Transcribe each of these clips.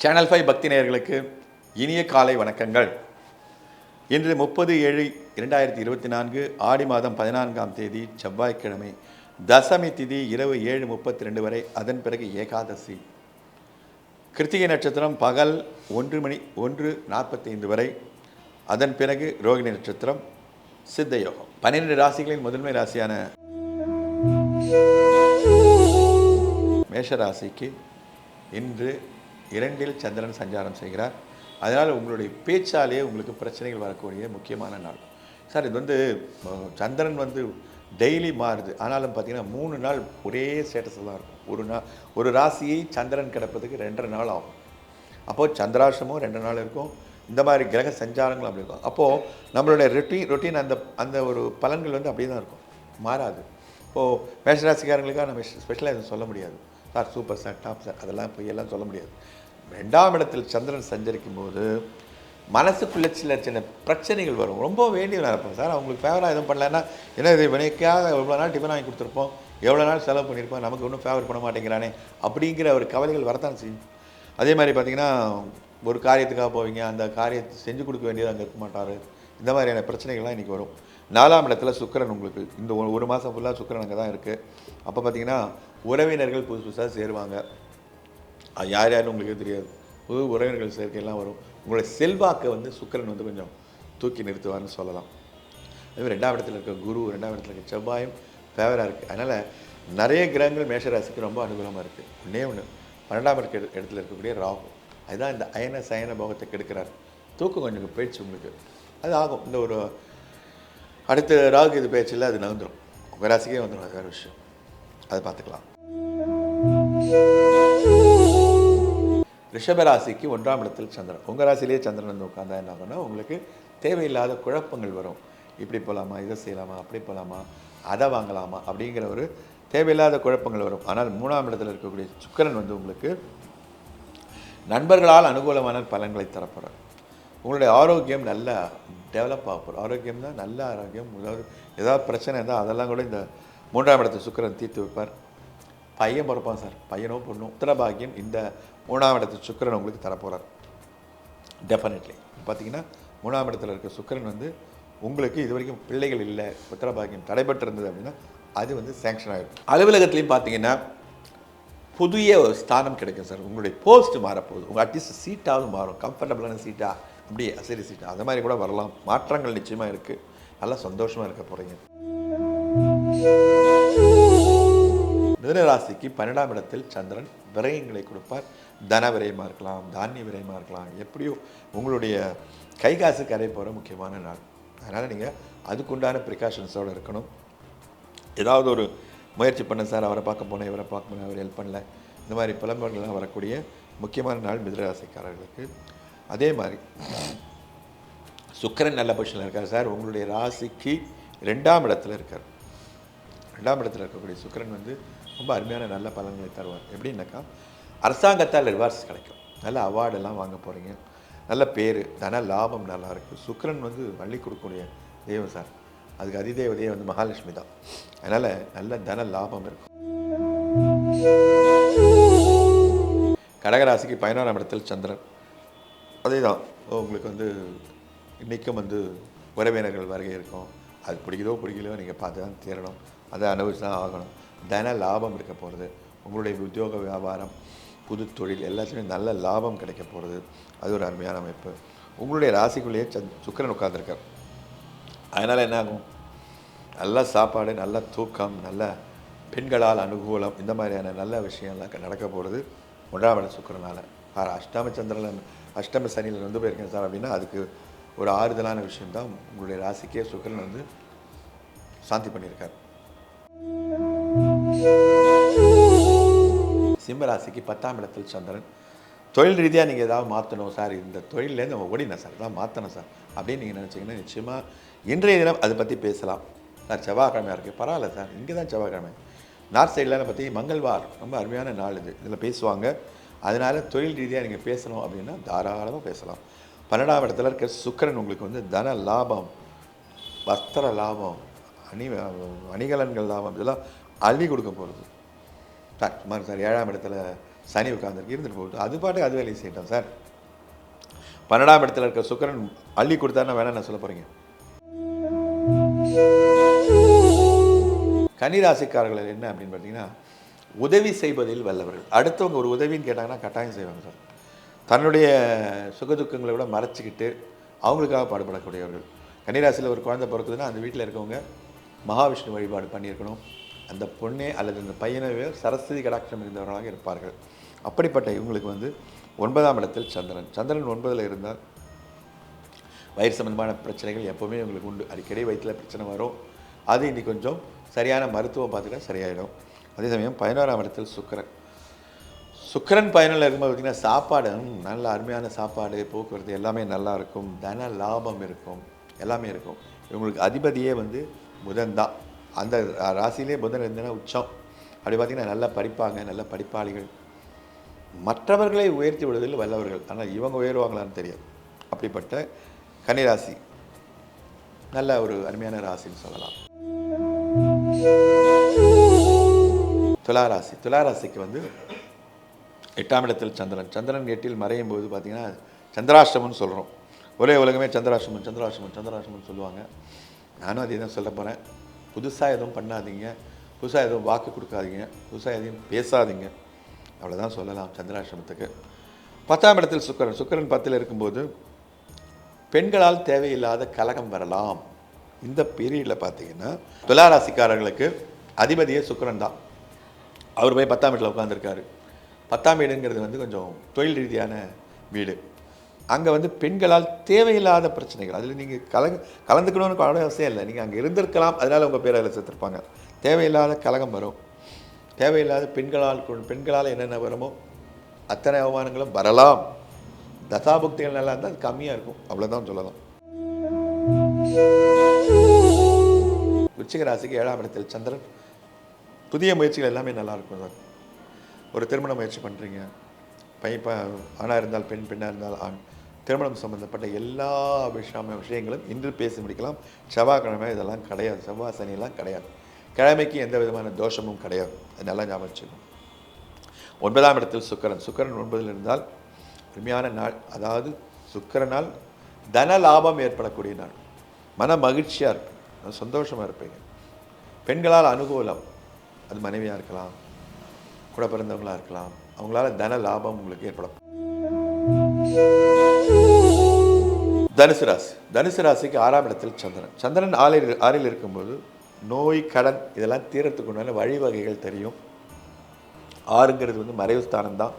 Channel five பக்தி நேயர்களுக்கு இனிய காலை வணக்கங்கள். இன்று முப்பது ஏழு இரண்டாயிரத்தி இருபத்தி நான்கு ஆடி மாதம் பதினான்காம் தேதி செவ்வாய்க்கிழமை தசமி திதி இரவு ஏழு முப்பத்தி ரெண்டு வரை அதன் பிறகு ஏகாதசி. கிருத்திகை நட்சத்திரம் பகல் ஒன்று மணி ஒன்று நாற்பத்தைந்து வரை அதன் பிறகு ரோகிணி நட்சத்திரம் சித்த யோகம் பன்னிரெண்டு ராசிகளின் முதன்மை ராசியான மேஷ ராசிக்கு இன்று இரண்டில் சந்திரன் சஞ்சாரம் செய்கிறார். அதனால் உங்களுடைய பேச்சாலே உங்களுக்கு பிரச்சனைகள் வரக்கூடிய முக்கியமான நாள். சார் இது வந்து சந்திரன் வந்து டெய்லி மாறுது. ஆனாலும் பார்த்தீங்கன்னா மூணு நாள் ஒரே ஸ்டேட்டஸில் தான் இருக்கும். ஒரு நாள் ஒரு ராசியை சந்திரன் கிடப்பதுக்கு ரெண்டரை நாள் ஆகும். அப்போது சந்திராசிரமும் ரெண்டு நாள் இருக்கும். இந்த மாதிரி கிரக சஞ்சாரங்களும் அப்படி இருக்கும். அப்போது நம்மளுடைய ரொட்டீன் ரொட்டீன் அந்த அந்த ஒரு பலன்கள் வந்து அப்படியே தான் இருக்கும். மாறாது. இப்போது மேஷராசிக்காரங்களுக்காக நம்ம ஸ்பெஷலாக எதுவும் சொல்ல முடியாது. Sir super sir top sir அதெல்லாம் போய் எல்லாம் சொல்ல முடியாது. ரெண்டாம் இடத்தில் சந்திரன் சஞ்சரிக்கும் போது மனசுக்குள்ள சில சின்ன பிரச்சனைகள் வரும். ரொம்ப வேண்டியவனாக இருப்போம் சார் அவங்களுக்கு ஃபேவராக எதுவும் பண்ணலன்னா ஏன்னா இது வினைக்காக எவ்வளோ நாள் டிஃபன் வாங்கி கொடுத்துருப்போம். எவ்வளோ நாள் செலவு பண்ணியிருப்போம். நமக்கு ஒன்றும் ஃபேவர் பண்ண மாட்டேங்கிறானே அப்படிங்கிற ஒரு கவலைகள் வரத்தான் செய்யும். அதே மாதிரி பார்த்தீங்கன்னா ஒரு காரியத்துக்காக போவீங்க. அந்த காரியத்தை செஞ்சு கொடுக்க வேண்டியது அங்கே இருக்க மாட்டார். இந்த மாதிரியான பிரச்சனைகள்லாம் இன்றைக்கி வரும். நாலாம் இடத்துல சுக்கிரன் உங்களுக்கு இந்த ஒரு- ஒரு மாதம் ஃபுல்லாக சுக்கிரன் அங்கே தான் இருக்குது அப்போ பார்த்தீங்கன்னா உறவினர்கள் புதுசு புதுசாக சேருவாங்க. அது யார் யாருன்னு உங்களுக்கு தெரியாது. புது உறவினர்கள் சேர்க்கையெல்லாம் வரும். உங்களுடைய செல்வாக்கை வந்து சுக்கிரன் வந்து கொஞ்சம் தூக்கி நிறுத்துவார்னு சொல்லலாம். அதுமாதிரி ரெண்டாம் இடத்துல இருக்க குரு ரெண்டாம் இடத்துல இருக்க செவ்வாயும் ஃபேவராக இருக்குது அதனால் நிறைய கிரகங்கள் மேஷராசிக்கு ரொம்ப அனுகூலமாக இருக்குது ஒன்றே ஒன்று பன்னெண்டாம் இருக்க இடத்துல இருக்கக்கூடிய ராகு. அதுதான் இந்த அயன சயன போகத்தை கெடுக்கிறார். தூக்கம் கொஞ்சம் போயிடுச்சு உங்களுக்கு. அது ஆகும். இந்த ஒரு அடுத்த ராகு இது பேச்சில் அது நகர்ந்துடும் உங்கள் ராசிக்கே வந்துடும் அது வேறு விஷயம். அதை பார்த்துக்கலாம். ரிஷபராசிக்கு ஒன்றாம் இடத்தில் சந்திரன். உங்கள் ராசிலேயே சந்திரன் வந்து உட்காந்தா என்ன ஆகும்னா உங்களுக்கு தேவையில்லாத குழப்பங்கள் வரும். இப்படி போகலாமா இதை செய்யலாமா அப்படி போகலாமா அதை வாங்கலாமா அப்படிங்கிற ஒரு தேவையில்லாத குழப்பங்கள் வரும். ஆனால் மூணாம் இடத்துல இருக்கக்கூடிய சுக்கிரன் வந்து உங்களுக்கு நண்பர்களால் அனுகூலமான பலன்களை தரப்போகிறார் உங்களுடைய ஆரோக்கியம் நல்லா டெவலப் ஆக போகிறோம் ஆரோக்கியம் தான் நல்ல ஆரோக்கியம். ஏதாவது ஏதாவது பிரச்சனை இருந்தால் அதெல்லாம் கூட இந்த மூன்றாம் இடத்து சுக்கிரன் தீர்த்து வைப்பார். பையன் பிறப்பான் சார். பையனோ பொண்ணும் உத்தரபாகியம் இந்த மூணாம் இடத்து சுக்கிரன் உங்களுக்கு தரப்போகிறார் டெஃபினெட்லி பார்த்தீங்கன்னா மூணாம் இடத்துல இருக்க சுக்கிரன் வந்து உங்களுக்கு இது வரைக்கும் பிள்ளைகள் இல்லை புத்திரபாகியம் தடைபட்டு இருந்தது அப்படின்னா அது வந்து சேங்ஷன் ஆகிடும் அலுவலகத்துலேயும் பார்த்தீங்கன்னா புதிய ஒரு ஸ்தானம் கிடைக்கும் சார். உங்களுடைய போஸ்ட் மாறப்போகுது. உங்கள் அட்லீஸ்ட் சீட்டாவது மாறும். கம்ஃபர்டபுளான சீட்டா அப்படியே அசரி சீட்டா அந்த மாதிரி கூட வரலாம். மாற்றங்கள் நிச்சயமாக இருக்குது நல்லா சந்தோஷமாக இருக்க போகிறீங்க மிதனராசிக்கு பன்னெண்டாம் இடத்தில் சந்திரன் விரயங்களை கொடுப்பார். தன விரயமாக இருக்கலாம் தானிய விரயமாக இருக்கலாம். எப்படியோ உங்களுடைய கை காசு கரை போகிற முக்கியமான நாள். அதனால் நீங்கள் அதுக்குண்டான ப்ரிகாஷன்ஸோடு இருக்கணும். ஏதாவது ஒரு முயற்சி பண்ண சார் அவரை பார்க்க போனேன் இவரை பார்க்க போனேன் அவர் ஹெல்ப் பண்ணல. இந்த மாதிரி புலம்பல்கள்லாம் வரக்கூடிய முக்கியமான நாள் மிதராசிக்காரர்களுக்கு அதே மாதிரி சுக்கரன் நல்ல பொசிஷனில் இருக்கார் சார். உங்களுடைய ராசிக்கு ரெண்டாம் இடத்துல இருக்கார். ரெண்டாம் இடத்துல இருக்கக்கூடிய சுக்கரன் வந்து ரொம்ப அருமையான நல்ல பலன்களை தருவார். எப்படின்னாக்கா அரசாங்கத்தால் ரிவார்ட்ஸ் கிடைக்கும். நல்ல அவார்டெல்லாம் வாங்க போகிறீங்க நல்ல பேர் தன லாபம் நல்லா சுக்கரன் வந்து வள்ளி கொடுக்கக்கூடிய தெய்வம் சார். அதுக்கு அதிதேவதையே வந்து மகாலட்சுமி தான். அதனால் நல்ல தன லாபம் இருக்கும். கடகராசிக்கு பதினோராம் இடத்தில் சந்திரன். அதே தான் உங்களுக்கு வந்து இன்றைக்கும் வந்து உறவினர்கள் வருகை இருக்கும். அது பிடிக்குதோ பிடிக்கலையோ நீங்கள் பார்த்து தான் தேரணும் அதை அனுபவிச்சு தான் ஆகணும். தன லாபம் இருக்க போகிறது உங்களுடைய உத்தியோக வியாபாரம் புது தொழில் எல்லாத்துலேயும் நல்ல லாபம் கிடைக்க போகிறது அது ஒரு அருமையான அமைப்பு. உங்களுடைய ராசிக்குள்ளேயே சந் சுக்கிரன் உட்காந்துருக்கார் அதனால் என்ன ஆகும் நல்ல சாப்பாடு நல்ல தூக்கம் நல்ல பெண்களால் அனுகூலம் இந்த மாதிரியான நல்ல விஷயம்லாம் நடக்க போகிறது ஒன்றாம் இடம் சுக்கிரனால. ஆறு அஷ்டம சந்திரன் அஷ்டம சனியில் வந்து போயிருக்கேன் சார் அப்படின்னா அதுக்கு ஒரு ஆறுதலான விஷயம்தான் உங்களுடைய ராசிக்கே சுக்கிரன் வந்து சாந்தி பண்ணியிருக்கார். சிம்மராசிக்கு பத்தாம் இடத்தில் சந்திரன். தொழில் ரீதியாக நீங்கள் ஏதாவது மாற்றணும் சார். இந்த தொழிலேருந்து நம்ம ஓடினேன் சார். இதான் மாற்றணும் சார். அப்படின்னு நீங்கள் நினச்சிங்கன்னா நிச்சயமாக இன்றைய தினம் அதை பற்றி பேசலாம். சார் செவ்வாய்க்கிழமையாக இருக்குது பரவாயில்ல சார். இங்கே தான் செவ்வாய்க்கிழமை. நார்த் சைடில் பற்றி மங்கள்வார். ரொம்ப அருமையான நாள் இது. இதில் பேசுவாங்க. அதனால் தொழில் ரீதியாக நீங்கள் பேசணும் அப்படின்னா தாராளமாக பேசலாம். பன்னெண்டாம் இடத்துல இருக்க சுக்கரன் உங்களுக்கு வந்து தன லாபம் வஸ்திர லாபம் அணி அணிகலன்கள் லாபம். இதெல்லாம் அள்ளி கொடுக்க போகிறது சார் சுமார் சார் ஏழாம் இடத்துல சனி உட்காந்துருக்கு இருந்துட்டு போட்டு அது பாட்டு அது வேலையை செய்யட்டோம் சார். பன்னெண்டாம் இடத்துல இருக்க சுக்கரன் அள்ளி கொடுத்தாருன்னா வேணா நான் சொல்ல போகிறீங்க கன்னிராசிக்காரர்கள் என்ன அப்படின்னு பார்த்தீங்கன்னா உதவி செய்வதில் வல்லவர்கள். அடுத்தவங்க ஒரு உதவின்னு கேட்டாங்கன்னா கட்டாயம் செய்வாங்க சார். தன்னுடைய சுகதுக்கங்களை விட மறைச்சிக்கிட்டு அவங்களுக்காக பாடுபடக்கூடியவர்கள். கன்னிராசியில் ஒரு குழந்தை பிறக்குதுன்னா அந்த வீட்டில் இருக்கவங்க மகாவிஷ்ணு வழிபாடு பண்ணியிருக்கணும். அந்த பொண்ணே அல்லது அந்த பையனவே சரஸ்வதி கடாட்சம் இருந்தவர்களாக இருப்பார்கள். அப்படிப்பட்ட இவங்களுக்கு வந்து ஒன்பதாம் இடத்தில் சந்திரன். சந்திரன் ஒன்பதில் இருந்தால் வயிறு சம்பந்தமான பிரச்சனைகள் எப்போவுமே இவங்களுக்கு உண்டு. அடிக்கடி வயிற்றில் பிரச்சனை வரும். அது இன்னைக்கு கொஞ்சம் சரியான மருத்துவம் பார்த்துட்டா சரியாயிடும். அதே சமயம் பதினோராம் இடத்தில் சுக்கரன். சுக்கரன் பயனில் இருக்கும்போது பார்த்திங்கன்னா சாப்பாடு நல்ல அருமையான சாப்பாடு போக்குவரத்து எல்லாமே நல்லா இருக்கும். தன லாபம் இருக்கும். எல்லாமே இருக்கும். இவங்களுக்கு அதிபதியே வந்து புதன் தான். அந்த ராசியிலே புதன் இருந்தனா உச்சம். அப்படி பார்த்தீங்கன்னா நல்லா படிப்பாங்க நல்ல படிப்பாளிகள். மற்றவர்களை உயர்த்தி விடுவதில் வல்லவர்கள். ஆனால் இவங்க உயருவாங்களான்னு தெரியாது. அப்படிப்பட்ட கன்னிராசி. நல்ல ஒரு அருமையான ராசின்னு சொல்லலாம். துளாராசி. துளாராசிக்கு வந்து எட்டாம் இடத்தில் சந்திரன். சந்திரன் எட்டில் மறையும் போது பார்த்தீங்கன்னா சந்திராஷ்டமம்னு சொல்கிறோம் ஒரே உலகமே சந்திராஷ்டமம் சந்திராஷ்டமம் சந்திராஷ்டமம் சொல்லுவாங்க. நானும் அதே தான் சொல்ல போகிறேன் புதுசாக எதுவும் பண்ணாதீங்க. புதுசாக எதுவும் வாக்கு கொடுக்காதீங்க. புதுசாக எதையும் பேசாதீங்க. அவ்வளோதான் சொல்லலாம் சந்திராசிரமத்துக்கு. பத்தாம் இடத்தில் சுக்கிரன். சுக்கிரன் பத்தில் இருக்கும்போது பெண்களால் தேவையில்லாத கலகம் வரலாம். இந்த பீரியடில் பார்த்தீங்கன்னா துலாராசிக்காரர்களுக்கு அதிபதியே சுக்கிரன் தான். அவர் போய் பத்தாம் வீட்டில் உட்காந்துருக்காரு பத்தாம் வீடுங்கிறது வந்து கொஞ்சம் தொழில் ரீதியான வீடு. அங்கே வந்து பெண்களால் தேவையில்லாத பிரச்சனைகள். அதில் நீங்கள் கலங்க கலந்துக்கணும்னு கூட அவசியம் இல்லை. நீங்கள் அங்கே இருந்திருக்கலாம் அதனால் உங்கள் பேர் அதில் சேர்த்துருப்பாங்க. தேவையில்லாத கலகம் வரும். தேவையில்லாத பெண்களால் பெண்களால் என்னென்ன வருமோ அத்தனை அவமானங்களும் வரலாம். தசாபுக்திகள் நல்லா இருந்தால் அது கம்மியாக இருக்கும். அவ்வளோதான் சொல்லலாம் விருச்சிக ராசிக்கு ஏழாம் இடத்தில் சந்திரன். புதிய முயற்சிகள் எல்லாமே நல்லா இருக்கும் சார். ஒரு திருமண முயற்சி பண்ணுறீங்க பையன் ஆணாக இருந்தால் பெண் பெண்ணாக இருந்தால் ஆண். திருமணம் சம்மந்தப்பட்ட எல்லா விஷயம் விஷயங்களும் இன்று பேசி முடிக்கலாம். செவ்வாய்க்கிழமை இதெல்லாம் கிடையாது. செவ்வாய் சனியெல்லாம் கிடையாது. கிழமைக்கு எந்த விதமான தோஷமும் கிடையாது. அது நல்லா ஞாபகம் வச்சுக்கணும். ஒன்பதாம் இடத்தில் சுக்கரன். சுக்கரன் ஒன்பதில் இருந்தால் அருமையான நாள். அதாவது சுக்கரனால் தன லாபம் ஏற்படக்கூடிய நாள். மன மகிழ்ச்சியாக இருக்கும் சந்தோஷமாக இருப்பீங்க. பெண்களால் அனுகூலம். அது மனைவியாக இருக்கலாம். கூட பிறந்தவங்களாக இருக்கலாம். அவங்களால தன லாபம் உங்களுக்கு ஏற்படும். தனுசு ராசி. தனுசு ராசிக்கு ஆறாம் இடத்தில் சந்திரன். சந்திரன் ஆறில் ஆறில் இருக்கும்போது நோய் கடன் இதெல்லாம் தீரத்துக்கு உண்டான வழிவகைகள் தெரியும். ஆறுங்கிறது வந்து மறைவு ஸ்தானம் தான்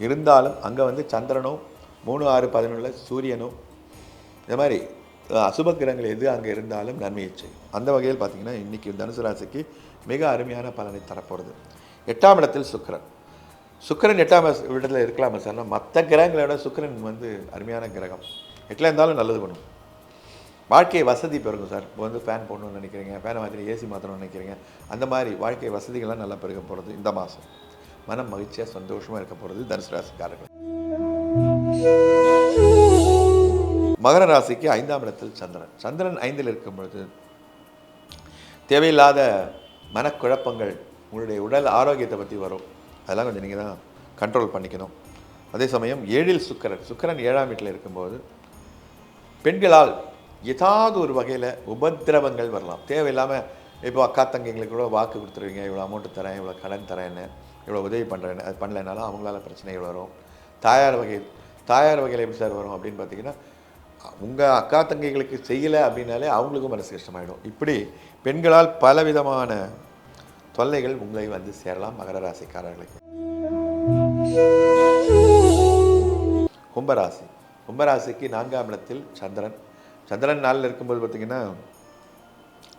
இருந்தாலும் அங்கே வந்து சந்திரனும் மூணு ஆறு பதினொன்றில் சூரியனும் இந்த மாதிரி அசுப கிரகங்கள் எது அங்கே இருந்தாலும் நன்மையை செய்யும். அந்த வகையில் பார்த்தீங்கன்னா இன்றைக்கி தனுசு ராசிக்கு மிக அருமையான பலனை தரப்போகிறது எட்டாம் இடத்தில் சுக்கரன். சுக்கரன் எட்டாம் இடத்துல இருக்கலாமா சார் மற்ற கிரகங்களை விட சுக்கிரன் வந்து அருமையான கிரகம். எட்டில் இருந்தாலும் நல்லது பண்ணும். வாழ்க்கை வசதி பெருகும் சார். இப்போ வந்து ஃபேன் போடணும்னு நினைக்கிறீங்க ஃபேனை மாற்றி ஏசி மாற்றணும்னு நினைக்கிறீங்க அந்த மாதிரி வாழ்க்கை வசதிகள்லாம் நல்லா பெருக போகிறது இந்த மாதம் மனம் மகிழ்ச்சியாக சந்தோஷமாக இருக்க போகிறது தனுசு ராசிக்காரர்கள். மகர ராசிக்கு ஐந்தாம் இடத்தில் சந்திரன். சந்திரன் ஐந்தில் இருக்கும் பொழுது தேவையில்லாத மனக்குழப்பங்கள் உங்களுடைய உடல் ஆரோக்கியத்தை பற்றி வரும். அதெல்லாம் கொஞ்சம் நீங்கள் தான் கண்ட்ரோல் பண்ணிக்கணும். அதே சமயம் ஏழில் சுக்கரன். சுக்கரன் ஏழாம் வீட்டில் இருக்கும்போது பெண்களால் ஏதாவது ஒரு வகையில் உபத்திரவங்கள் வரலாம். தேவையில்லாமல் இப்போ அக்கா தங்கைங்களுக்கு கூட வாக்கு கொடுத்துருவீங்க இவ்வளோ அமௌண்ட்டு தரேன் இவ்வளோ கடன் தரேன்னு இவ்வளோ உதவி பண்ணுறேன்னு அது பண்ணலைனாலும் அவங்களால பிரச்சனைகள் வரும். தாயார் வகை தாயார் வகையில் எப்படி சார் வரும் அப்படின்னு பார்த்தீங்கன்னா உங்கள் அக்கா தங்கைகளுக்கு செய்யலை அப்படின்னாலே அவங்களுக்கும் மனசு கஷ்டமாயிடும். இப்படி பெண்களால் பலவிதமான தொல்லைகள் உங்களை வந்து சேரலாம் மகர ராசிக்காரர்களுக்கு கும்பராசி கும்பராசிக்கு நான்காம் இடத்தில் சந்திரன். சந்திரன் நாளில் இருக்கும்போது பார்த்தீங்கன்னா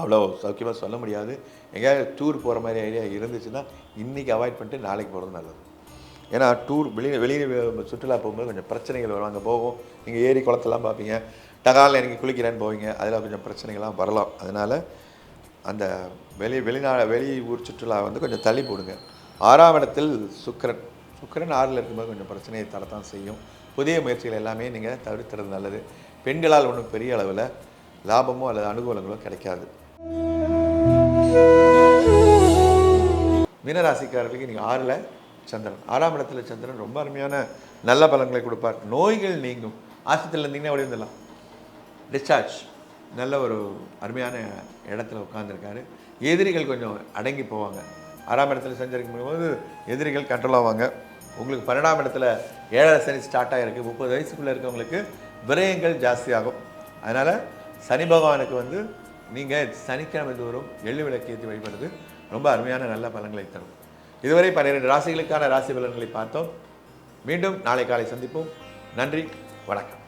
அவ்வளோ சௌக்கியமாக சொல்ல முடியாது. எங்கேயாவது டூர் போகிற மாதிரி ஐடியா இருந்துச்சுன்னா இன்றைக்கி அவாய்ட் பண்ணிட்டு நாளைக்கு போகிறது நல்லது. ஏன்னா டூர் வெளியே வெளியே சுற்றுலா போகும்போது கொஞ்சம் பிரச்சனைகள் வரும். அங்கே போகும். நீங்கள் ஏரி குளத்தெல்லாம் பார்ப்பீங்க. டகாலில் எனக்கு குளிக்கிறேன்னு போவீங்க. அதில் கொஞ்சம் பிரச்சனைகள்லாம் வரலாம். அதனால் அந்த வெளி வெளிநாடு வெளி ஊர் சுற்றுலா வந்து கொஞ்சம் தள்ளி போடுங்க. ஆறாம் இடத்தில் சுக்கிரன். சுக்கரன் ஆறில் இருக்கும்போது கொஞ்சம் பிரச்சனையை தரத்தான் செய்யும். புதிய முயற்சிகள் எல்லாமே நீங்கள் தவிர்த்துறது நல்லது. பெண்களால் ஒன்றும் பெரிய அளவில் லாபமோ அல்லது அனுகூலங்களோ கிடைக்காது. மீனராசிக்காரர்களுக்கு நீங்கள் ஆறில் சந்திரன். ஆறாம் இடத்துல சந்திரன் ரொம்ப அருமையான நல்ல பலன்களை கொடுப்பார். நோய்கள் நீங்கும். ஆஸ்பத்திரியில் இருந்தீங்கன்னா ஓடி வந்துடலாம் டிஸ்சார்ஜ் நல்ல ஒரு அருமையான இடத்துல உட்காந்துருக்காரு எதிரிகள் கொஞ்சம் அடங்கி போவாங்க. ஆறாம் இடத்துல செஞ்சிருக்கும் போது எதிரிகள் கண்ட்ரோல் ஆவாங்க. உங்களுக்கு பன்னெண்டாம் இடத்துல ஏழரை சனி ஸ்டார்ட் ஆகிருக்கு முப்பது வயசுக்குள்ளே இருக்கவங்களுக்கு விரயங்கள் ஜாஸ்தியாகும். அதனால் சனி பகவானுக்கு வந்து நீங்கள் சனிக்கிழமை தோறும் எள்ளு விளக்கு ஏற்றி வழிபடுறது ரொம்ப அருமையான நல்ல பலன்களை தரும். இதுவரை பன்னிரெண்டு ராசிகளுக்கான ராசி பலன்களை பார்த்தோம். மீண்டும் நாளை காலை சந்திப்போம். நன்றி. வணக்கம்.